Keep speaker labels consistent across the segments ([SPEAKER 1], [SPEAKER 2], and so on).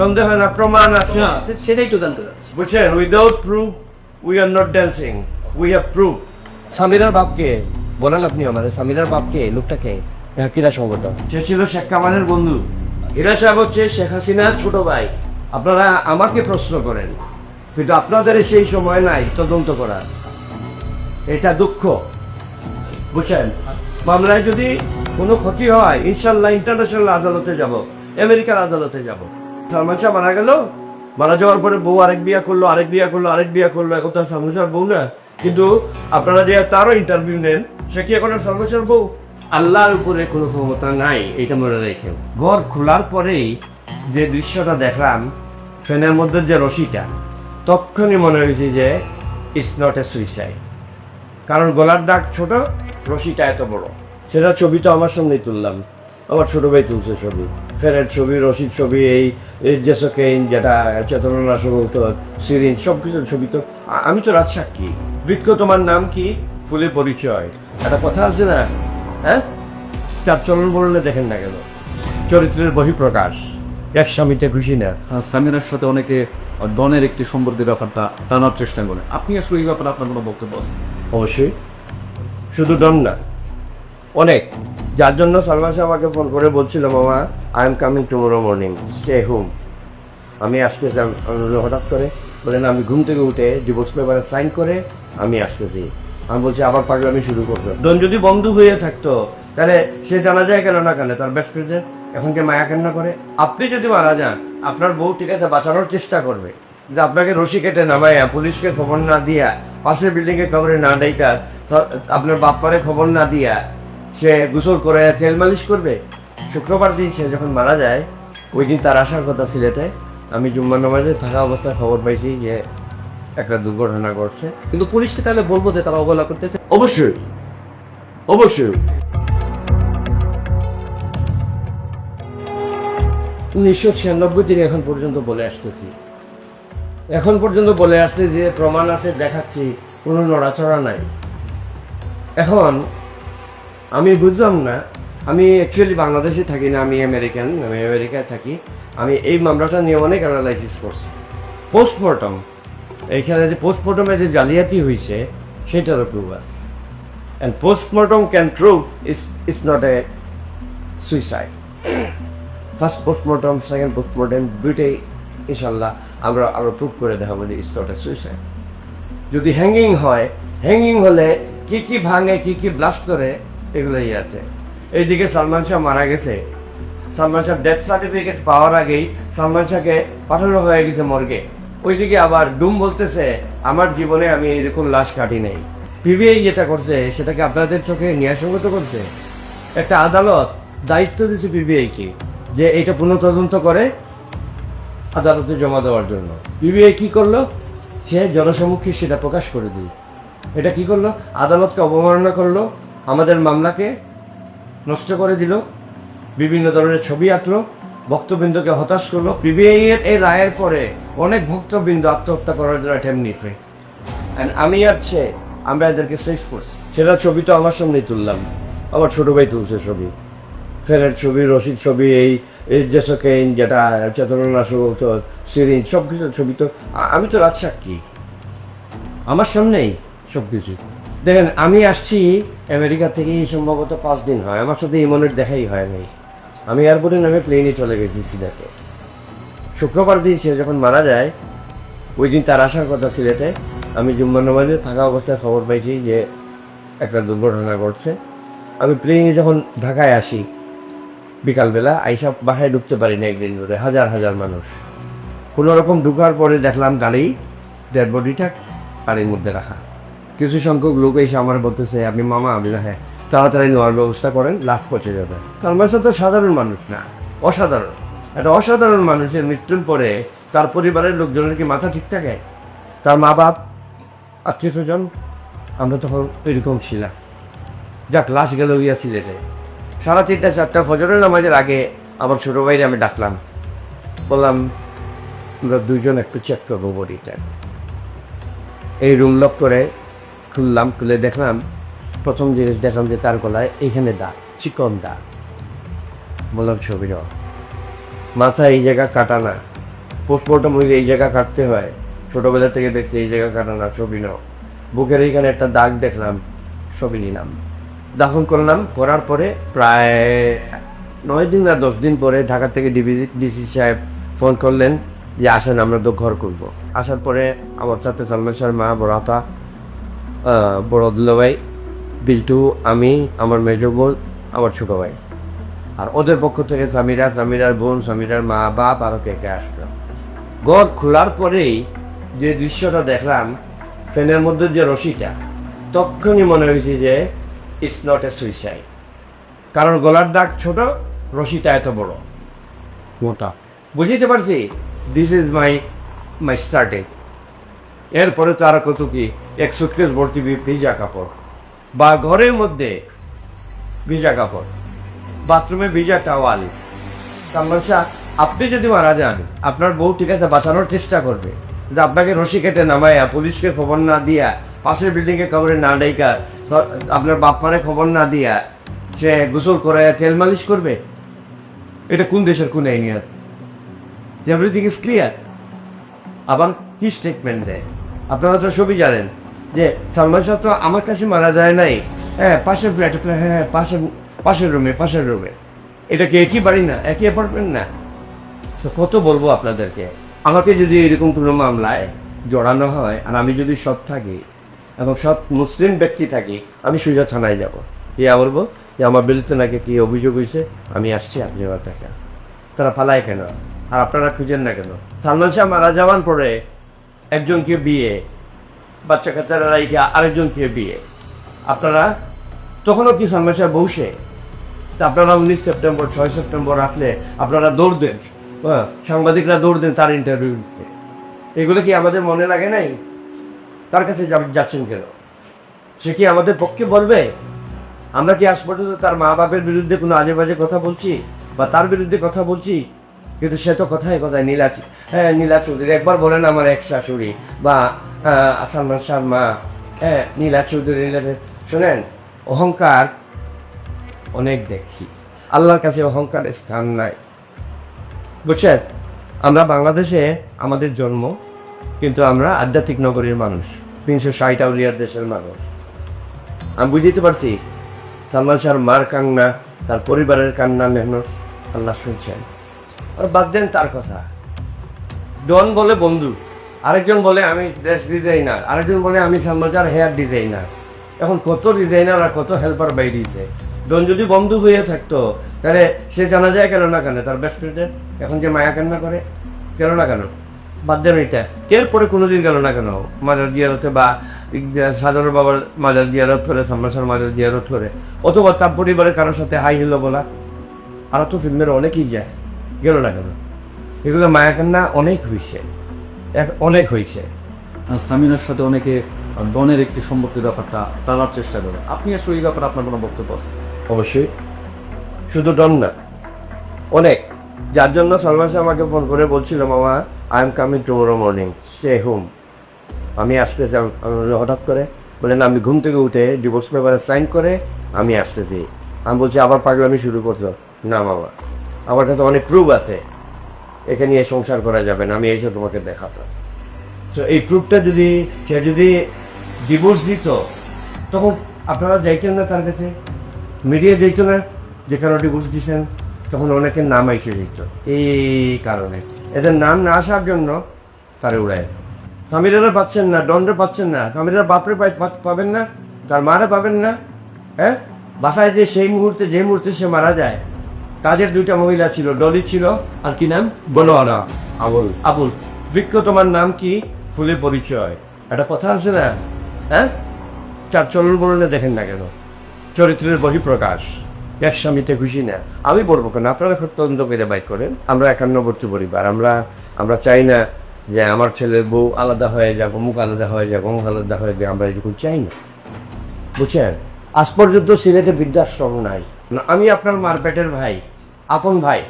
[SPEAKER 1] সন্দেহ হয় না প্রমাণ আছে।
[SPEAKER 2] না, সেটাই তো জানতে চাচ্ছি।
[SPEAKER 1] বুঝছেন? Without proof we are not dancing we have proof
[SPEAKER 3] সামিরার বাপকে বলেন আপনি আমার সামিরার বাপকে লোকটাকে হাকিরা সংগঠন
[SPEAKER 1] সে ছিল শেখ কামালের বন্ধু। হীরা সাহেব হচ্ছে শেখ হাসিনার ছোট ভাই। আপনারা আমাকে প্রশ্ন করেন কিন্তু আপনাদের সেই সময় নাই তদন্ত করার। এটা দুঃখ। বুঝছেন? মামলায় যদি কোনো ক্ষতি হয় ইনশাল্লাহ ইন্টারন্যাশনাল আদালতে যাব আমেরিকার আদালতে যাব। সালমান শাহ মারা গেল? মারা যাওয়ার পরে বউ আরেক বিয়া করল আরেক বিয়া করল আরেক বিয়া করল এখন তার সালমান শাহর বউ না। কিন্তু আপনারা যে তারও ইন্টারভিউ নেন সে কি এখন সালমান শাহর বউ? আল্লাহর উপরে কোনো ক্ষমতা নাই এটা মনে রেখে ঘর খোলার পরেই যে দৃশ্যটা দেখলাম ফ্যানের মধ্যে যে রশিটা তখনই মনে হয়েছে যে ইটস নট এ সুইসাইড কারণ গলার দাগ ছোট রশিটা এত বড়। সেটা ছবিটা আমার সামনেই তুললাম। আমার ছোট ভাই তুলছে ছবি। ফেরের ছবি রশিদ ছবি এই জেসোকেইন যেটা চেতনানাশক ঔষধ সিরিন সব কিছুর ছবি তো। আমি তো রাজসাক্ষী। বৃক্ষ তোমার নাম কি? ফুলের পরিচয়। একটা কথা আছে না? হ্যাঁ? চার চলন বললে দেখেন না কেন? চরিত্রের বহিঃপ্রকাশ। এক স্বামীতে খুশি না।
[SPEAKER 2] হ্যাঁ, সামিরার সাথে অনেকে ডনের একটি সম্পর্কের ব্যাপারটা টানার চেষ্টা করে আপনি আসলে এই ব্যাপারে আপনার কোনো বক্তব্য আছে?
[SPEAKER 1] অবশ্যই। শুধু ডন না অনেক। যার জন্য সালমান শাহ আমাকে ফোন করে বলছিল, মামা I am coming tomorrow morning সে হুম আমি আমি হঠাৎ করে বলেন, আমি ঘুম থেকে উঠে ডিভোর্স পেপারে সাইন করে আমি আসতেছি। আমি বলছি, আবার পাগলামি শুরু করছ। ডন যদি বন্ধু হয়ে থাকতো, তাহলে সে জানা যায় কেন না কেন? তার বেস্ট ফ্রেন্ডের এখন কে মায়া কেন করে? আপনি যদি মারা যান, আপনার বউ ঠিক আছে বাঁচানোর চেষ্টা করবে। যে আপনাকে রশি কেটে নামাইয়া, পুলিশকে খবর না দিয়া, পাশের বিল্ডিংয়ে খবরে না ডাইকা আপনার বাপ্পারে খবর না দিয়া সে গোসল করে তেল মালিশ করবে। শুক্রবার দিন সে যখন মারা যায় ওই দিন তার আসার কথা সিলেটে আমি জুম্মা নামাজে থাকা অবস্থায় খবর পাইছি যে একটা দুর্ঘটনা ঘটছে।
[SPEAKER 2] কিন্তু পুলিশকে তাহলে বলব যে তারা অবহেলা করতেছে?
[SPEAKER 1] অবশ্যই। অবশ্যই। উনিশশো ছিয়ানব্বই থেকে এখন পর্যন্ত বলে আসতেছি। এখন পর্যন্ত বলে আসতে যে প্রমাণ আছে দেখাচ্ছি কোনো নড়াচড়া নাই। এখন আমি বুঝলাম না। আমি অ্যাকচুয়ালি বাংলাদেশে থাকি না, আমি আমেরিকান আমি আমেরিকায় থাকি। আমি এই মামলাটা নিয়ে অনেক অ্যানালাইসিস করছি। পোস্টমর্টম এইখানে যে পোস্টমর্টমে যে জালিয়াতি হয়েছে সেটারও প্রুভ আছে। And postmortem can prove is is not a suicide first postmortem second postmortem দুইটাই ইনশাল্লাহ আমরা আরও প্রুভ করে দেখাবো যে ইস নট এ সুইসাইড যদি হ্যাঙ্গিং হয় হ্যাঙ্গিং হলে কি কি ভাঙে, কি কি ব্লাস্ট করে এগুলোই আছে। এইদিকে সালমান শাহ মারা গেছে। সালমান শাহ ডেথ সার্টিফিকেট পাওয়ার আগেই সালমান শাহকে পাঠানো হয়ে গেছে মর্গে। ওইদিকে আবার ডুম বলতেছে, আমার জীবনে আমি এরকম লাশ কাটি নাই। পিবিআই যেটা করছে, সেটাকে আপনাদের চোখে ন্যায়সঙ্গত করছে। একটা আদালত দায়িত্ব দিয়েছে পিবিআইকে যে এটা পুনঃতদন্ত করে আদালতে জমা দেওয়ার জন্য। পিবিআই কি করল? সে জনসম্মুখে সেটা প্রকাশ করে দিই এটা কি করল? আদালতকে অবমাননা করল। আমাদের মামলাকে নষ্ট করে দিল, বিভিন্ন ধরনের ছবি আঁকলো, ভক্তবৃন্দকে হতাশ করল। পিবিআই এর এই রায়ের পরে অনেক ভক্তবৃন্দ আত্মহত্যা করার জন্য অ্যাটেম্প অ্যান্ড আমি আর সে, আমরা এদেরকে সেভ করছি। সেটা ছবি তো আমার সামনেই তুললাম। আমার ছোটো ভাই তুলছে ছবি। ফেরের ছবি, রশিদ ছবি, এই জেসোকেইন যেটা ঔষধ সিরিন সব কিছু ছবি তো আমি তো রাজসাক্ষী। আমার সামনেই সব কিছু দেখেন, আমি আসছি আমেরিকা থেকে সম্ভবত পাঁচ দিন হয়। আমার সাথে ইমনের দেখাই হয় নাই। আমি এয়ারপোর্টে নামে প্লেনে চলে গেছি সিলেটে। শুক্রবার দিন সে যখন মারা যায়, ওই দিন তার আসার কথা সিলেটে। আমি জুম্মা থাকা অবস্থায় খবর পাইছি যে একটা দুর্ঘটনা ঘটছে। আমি প্লেনে যখন ঢাকায় আসি, বিকালবেলা আইসা বাসায় ঢুকতে পারি না একদিন ধরে, হাজার হাজার মানুষ। কোনো রকম ঢুকার পরে দেখলাম গাড়ি ডেড বডিটা গাড়ির মধ্যে রাখা। কিছু সংখ্যক লোক এসে আমার বলতেছে, আপনি মামা আমি না হ্যাঁ তাড়াতাড়ি নেওয়ার ব্যবস্থা করেন লাখ পচে যাবে। সালমান শাহ তো সাধারণ মানুষ না, অসাধারণ। একটা অসাধারণ মানুষের মৃত্যুর পরে তার পরিবারের লোকজনের কি মাথা ঠিক থাকে? তার মা বাপ, আত্মীয় স্বজন, আমরা তখন এরকম ছিলাম। যাক, লাশ গেল ইয়া সিলেটে সাড়ে তিনটা, চারটা ফজরের নামাজের আগে আমার ছোটো ভাইরে আমি ডাকলাম। বললাম, আমরা দুজন একটু চেক করব বডিটা এই রুম লক করে খুললাম খুলে দেখলাম প্রথম জিনিস দেখলাম যে তার গলায় এইখানে দাগ চিকন দাগ বললাম ছবি মাথা এই জায়গা কাটা না। পোস্টমর্টম হইলে এই জায়গা কাটতে হয়। ছোটোবেলা থেকে দেখছি এই জায়গা কাটানো ছবি নাও বুকের এইখানে একটা দাগ দেখলাম ছবি নিলাম দাফন করলাম করার পরে প্রায় নয় দিন না দশ দিন পরে ঢাকা থেকে ডিবি ডিসি সাহেব ফোন করলেন যে আসেন আমরা তো ঘর করব আসার পরে আমার সাথে সালমান শাহর মা বড় আপা আহ, বড় দুলা ভাই বিল্টু আমি আমার মেজ বোন আমার ছোটো ভাই। আর ওদের পক্ষ থেকে সামিরা সামিরার বোন সামিরার মা বাপ আরও কে কে আসতো ঘর খোলার পরেই যে দৃশ্যটা দেখলাম ফ্যানের মধ্যে যে রশিটা তখনই মনে হয়েছে যে ইটস নট এ সুইসাইড কারণ গলার দাগ ছোট রশিটা এত বড়। মোটা। বুঝতে পারছি this is my my starting এরপরে তো আর কত কি? এক সুটকেস ভর্তি ভিজা কাপড়। বা ঘরের মধ্যে ভিজা কাপড়। বাথরুমে ভিজা টাওয়াল। আপনি যদি মারা যান, আপনার বউ ঠিক আছে বাঁচানোর চেষ্টা করবে। যে আপনাকে রশি কেটে নামায়া, পুলিশকে খবর না দিয়া, পাশের বিল্ডিংয়ে খবরে না ডাইকা আপনার বাপ্পারে খবর না দিয়া, সে গোসল করে তেল মালিশ করবে? এটা কোন দেশের কোন আইনি আছে? এভরিথিং ইজ ক্লিয়ার আবার কি স্টেটমেন্ট দেয়? আপনারা তো সবই জানেন যে সালমান শাহ তো আমার কাছে মারা যায় নাই। হ্যাঁ পাশের ফ্ল্যাটে হ্যাঁ হ্যাঁ পাশের পাশের রুমে পাশের রুমে এটা কি একই বাড়ি না? একই অ্যাপার্টমেন্ট না? তো কত বলব আপনাদেরকে? আমাকে যদি এরকম কোনো মামলায় জড়ানো হয় আর আমি যদি সৎ থাকি এবং সৎ মুসলিম ব্যক্তি থাকি, আমি সুজা থানায় যাব। ইয়া বলব? যে আমার বিরুদ্ধে নাকি কি অভিযোগ হয়েছে? আমি আসছি আপনি আমার তারা পালায় কেন? আর আপনারা খুঁজেন না কেন? সালমান শাহ মারা যাওয়ার পরে একজনকে বিয়ে বাচ্চা কাচ্চারা রাইখে আরেকজনকে বিয়ে। আপনারা তখনও কি শাহ বসে? তা আপনারা উনিশ সেপ্টেম্বর, ছয় সেপ্টেম্বর রাখলে আপনারা দৌড় দেন। হ্যাঁ সাংবাদিকরা দৌড় দেন তার ইন্টারভিউ এগুলো কি আমাদের মনে লাগে নাই? তার কাছে যাচ্ছেন কেন? সে কি আমাদের পক্ষে বলবে? আমরা কি আজ পর্যন্ত তার মা বাপের বিরুদ্ধে কোনো আজে বাজে কথা বলছি? বা তার বিরুদ্ধে কথা বলছি? কিন্তু সে তো কথায় কথায় নীলা হ্যাঁ নীলা চৌধুরী একবার বলেন আমার এক শাশুড়ি বা সালমান শাহ মা হ্যাঁ নীলা চৌধুরী নীলা- শোনেন, অহংকার অনেক দেখি। আল্লাহর কাছে অহংকার স্থান নাই। বুঝছেন? আমরা বাংলাদেশে আমাদের জন্ম, কিন্তু আমরা আধ্যাত্মিক নগরীর মানুষ। তিনশো ষাট আউলিয়ার দেশের মানুষ। আমি বুঝতে পারছি, সালমান শাহর মার কান্না, তার পরিবারের কান্না, মেহনত আল্লাহ শুনছেন। আর বাদ দেন তার কথা। ডন বলে বন্ধু, আরেকজন বলে আমি ড্রেস ডিজাইনার, আরেকজন বলে আমি শাহর হেয়ার ডিজাইনার। এখন কত ডিজাইনার আর কত হেল্পার বাইরিয়েছে ডন যদি বন্ধু হয়ে থাকতো, তাহলে সে জানা যায় কেন না কেন, তার বেস্ট ফ্রেন্ডের এখন যে মায়া কান্না করে, কেন না কেন? বাদ দেন এটা এরপরে কোনোদিন গেল না কেন? মাজার দিয়ারতে বা সাধারণ বাবার মাজার দিয়ারত করে সামনাসার মাজার দিয়ারত করে অথবা তার পরিবারের কারোর সাথে হাই হলো বলা। আর তো ফিল্মের অনেকেই যায়। গেল না কেন? এগুলো মায়া কান্না অনেক হয়েছে এক- অনেক হয়েছে
[SPEAKER 2] সামিনার সাথে অনেকে ডনের একটি সম্পর্কের ব্যাপারটা টানার চেষ্টা করে। আপনি আসলে এই ব্যাপারে আপনার কোনো বক্তব্য আছে?
[SPEAKER 1] অবশ্যই। শুধু ডন না অনেক। যার জন্য শাহ আমাকে ফোন করে বলছিল মামা I am coming tomorrow morning সে হুম আমি আসতেছি হঠাৎ করে? বলেন আমি ঘুম থেকে উঠে ডিভোর্স পেপারে সাইন করে আমি আসতেছি। আমি বলছি আবার পাগলামি শুরু করছ? না মামা। আমার কাছে অনেক প্রুফ আছে। এখানে নিয়ে সংসার করা যাবে না, আমি এসে তোমাকে দেখাবো। সো এই প্রুফটা যদি সে যদি ডিভোর্স দিত, তখন আপনারা যাইতেন না তার কাছে? মিডিয়া যেত না, যে যেখানে ডিভোর্স দিচ্ছেন তখন অনেকের নাম এসে যেত এই কারণে। এদের নাম না আসার জন্য তারে উড়ায়। স্বামীরা পাচ্ছেন না দণ্ডে পাচ্ছেন না। স্বামীরা বাপরে পাবেন না, তার মারা পাবেন না হ্যাঁ? বাসায় যে সেই মুহূর্তে যে মুহূর্তে সে মারা যায় কাজের দুইটা মহিলা ছিল ডলি ছিল আর কি নাম? বনোয়ারা আবুল। আবুল। বৃক্ষ তোমার নাম কি? ফুলে পরিচয়। একটা কথা আছে না? হ্যাঁ? চার চলন বললে দেখেন না কেন? চরিত্রের বহিঃপ্রকাশ। এক স্বামীতে খুশি না। আমি বলব কেন? আপনারা খুব তদন্ত করে বাইক করেন। আমরা একান্নবর্তী পরিবার। আমরা আমরা চাই না যে আমার ছেলের বউ আলাদা হয়ে যাক অমুক আলাদা হয়ে যাক অমুক আলাদা হয়ে যাক। আমরা এরকম চাই না। বুঝছেন? আজ পর্যন্ত সিলেটে বৃদ্ধাশ্রম নাই। না, আমি আপনার মারপেটের ভাই। আপন ভাই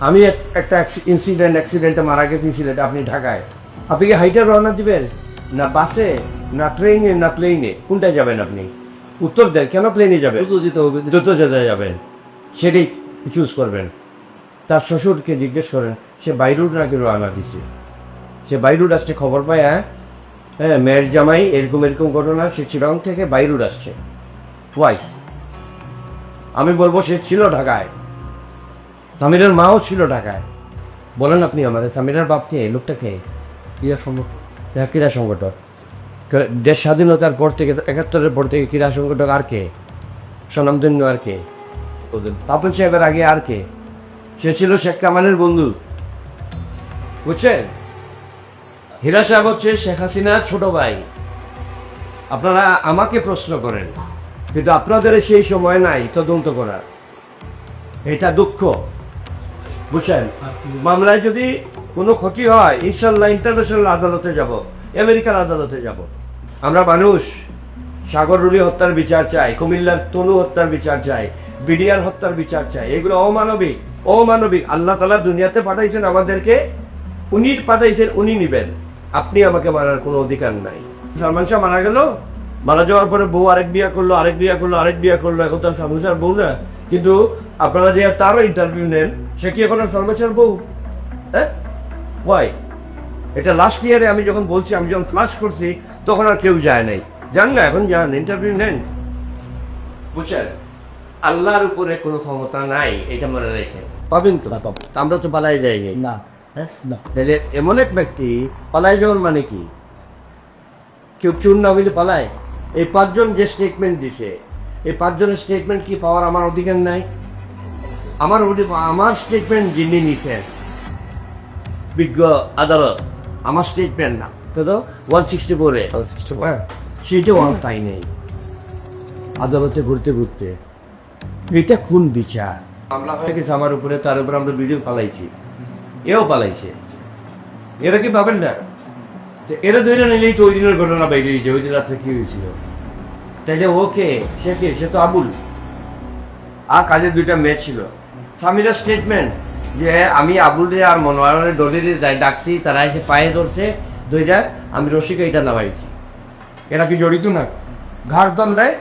[SPEAKER 1] আমি এক- একটা ইনসিডেন্ট অ্যাক্সিডেন্টে মারা গেছি সিলেটে আপনি ঢাকায়। আপনি কি হাইটে রওনা দিবেন? না বাসে? না ট্রেনে না প্লেনে কোনটায় যাবেন আপনি? উত্তর দেন কেন প্লেনে যাবেন?
[SPEAKER 2] দ্রুত যেতে হবে।
[SPEAKER 1] দ্রুত যেতে যাবেন। সেটাই চুজ করবেন। তার শ্বশুরকে জিজ্ঞেস করেন সে বাইরুড নাকি রওনা দিছে? সে বাইরুড আসছে খবর পায় হ্যাঁ? হ্যাঁ মেয়ের জামাই এরকম এরকম ঘটনা সে চিরং থেকে বাইরুড আসছে। ওয়াই আমি বলব সে ছিল ঢাকায়। সামিরের মাও ছিল ঢাকায়। বলেন আপনি আমাদের সামিরের বাপকে লোকটাকে
[SPEAKER 2] ক্রীড়া সম্ভব
[SPEAKER 1] হ্যাঁ, ক্রীড়া সংগঠক। দেশ স্বাধীনতার পর থেকে একাত্তরের পর থেকে ক্রীড়া সংগঠক আর কে? স্বনামধন্য আর কে? পাপন সাহেবের আগে আর কে? সে ছিল শেখ কামালের বন্ধু। বুঝছেন? হীরা সাহেব হচ্ছে শেখ হাসিনার ছোট ভাই। আপনারা আমাকে প্রশ্ন করেন কিন্তু আপনাদের সেই সময় নাই তদন্ত করার। এটা দুঃখ। বুঝছেন? মামলায় যদি কোনো ক্ষতি হয় ইনশাল্লাহ ইন্টারন্যাশনাল আদালতে যাব আমেরিকার আদালতে যাব। আমরা মানুষ সাগর রুলি হত্যার বিচার চাই কুমিল্লার তনু হত্যার বিচার চাই বিডিআর হত্যার বিচার চাই এগুলো অমানবিক অমানবিক। আল্লাহ তালা দুনিয়াতে পাঠাইছেন আমাদেরকে উনি পাঠাইছেন উনি নিবেন। আপনি আমাকে মারার কোনো অধিকার নাই। সালমান শাহ মারা গেল মারা যাওয়ার পরে বউ আরেক বিয়া করল আরেক বিয়া করল আরেক বিয়া করল এখন তার সালমান শাহর বউ না। কিন্তু আপনারা যে তারও ইন্টারভিউ নেন সে কি এখন শাহর বউ? হ্যাঁ ওয়াই এটা লাস্ট ইয়ারে আমি যখন বলছি আমি যখন ফ্লাশ করছি তখন আর কেউ যায় নাই। যান না এখন যান ইন্টারভিউ নেন। বুঝছেন? আল্লাহর উপরে কোনো ক্ষমতা নাই এটা মনে রেখে পাবেন তো। আমরা তো পালাই যাই
[SPEAKER 2] না
[SPEAKER 1] হ্যাঁ?
[SPEAKER 2] না।
[SPEAKER 1] তাহলে এমন এক ব্যক্তি পালাই যাওয়ার মানে কি? কেউ চুর না হইলে পালায়? এই পাঁচজন যে স্টেটমেন্ট দিছে এই পাঁচজনের স্টেটমেন্ট কি পাওয়ার আমার অধিকার নাই? আমার আমার স্টেটমেন্ট যিনি নিছেন বিজ্ঞ আদালত আমার স্টেটমেন্ট না। তো তো ওয়ান সিক্সটি ফোরে হ্যাঁ। সেটাও আমার তাই নেই। আদালতে ঘুরতে ঘুরতে। এটা কোন বিচার। মামলা হয়ে গেছে আমার উপরে তার উপরে আমরা ভিডিও পালাইছি। এও পালাইছে। এরা কি পাবেন না? এরা ধরে নিলেই তো ওই দিনের ঘটনা বাইরে যে ওই দিন রাত্রে কি হয়েছিল? তাইলে ওকে সে কে? সে তো আবুল। আর কাজের দুইটা মেয়ে ছিল। স্বামীরা স্টেটমেন্ট যে আমি আবুলরে আর মনোয়ারের দলিরে যাই ডাকছি তারা এসে পায়ে ধরছে দুইটা আমি রসিকা এটা নামাইছি। এরা কি জড়িত না? ঘাড় দল দেয়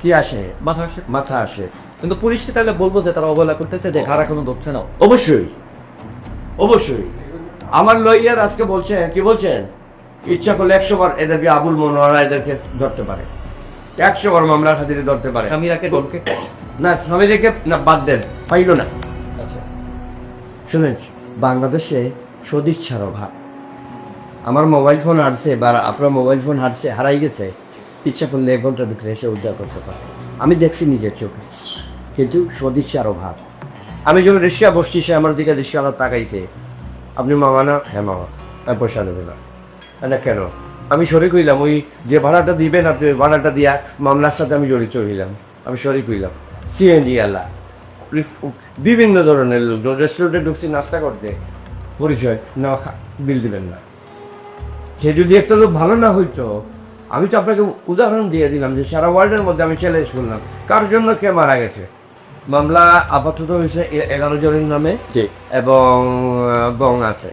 [SPEAKER 1] কি আসে?
[SPEAKER 2] মাথা আসে।
[SPEAKER 1] মাথা আসে।
[SPEAKER 2] কিন্তু পুলিশকে তাহলে বলব যে তারা অবহেলা করতেছে যে ঘাড়া কোনো ধরছে না।
[SPEAKER 1] অবশ্যই। অবশ্যই। আমার লইয়ার আজকে বলছেন কি বলছেন? ইচ্ছা করলে একশো বার এদেরকে আবুল মনোয়ারা এদেরকে ধরতে পারে। একশো বার মামলার খাতিরে ধরতে পারে।
[SPEAKER 2] স্বামীরাকে ডলকে
[SPEAKER 1] না স্বামীদেরকে না বাদ দেন। পাইল না।
[SPEAKER 2] আচ্ছা।
[SPEAKER 1] শুনেন বাংলাদেশে সদিচ্ছার অভাব। আমার মোবাইল ফোন হারছে বা আপনার মোবাইল ফোন হারছে হারাই গেছে ইচ্ছা করলে এক ঘণ্টার ভিতরে এসে উদ্ধার করতে পারে। আমি দেখছি নিজের চোখে। কিন্তু সদিচ্ছার অভাব। আমি যখন রিক্সা বসছি সে আমার দিকে রিক্সাওয়ালা তাকাইছে। আপনি মামা না হ্যাঁ মামা আমি পয়সা নেবে না। না কেন? আমি শরিক হইলাম ওই যে ভাড়াটা দিবেন আপনি ওই ভাড়াটা দিয়া মামলার সাথে আমি জড়িত হইলাম। আমি শরিক হইলাম। সিএনজি আল্লাহ বিভিন্ন ধরনের লোকজন রেস্টুরেন্টে ঢুকছি নাস্তা করতে। পরিচয় না বিল দিবেন না। সে যদি একটা লোক ভালো না হইতো আমি তো আপনাকে উদাহরণ দিয়ে দিলাম যে সারা ওয়ার্ল্ডের মধ্যে আমি চ্যালেঞ্জ করলাম কার জন্য কে মারা গেছে? মামলা আপাতত হয়েছে এগারো জনের নামে এবং বং আছে।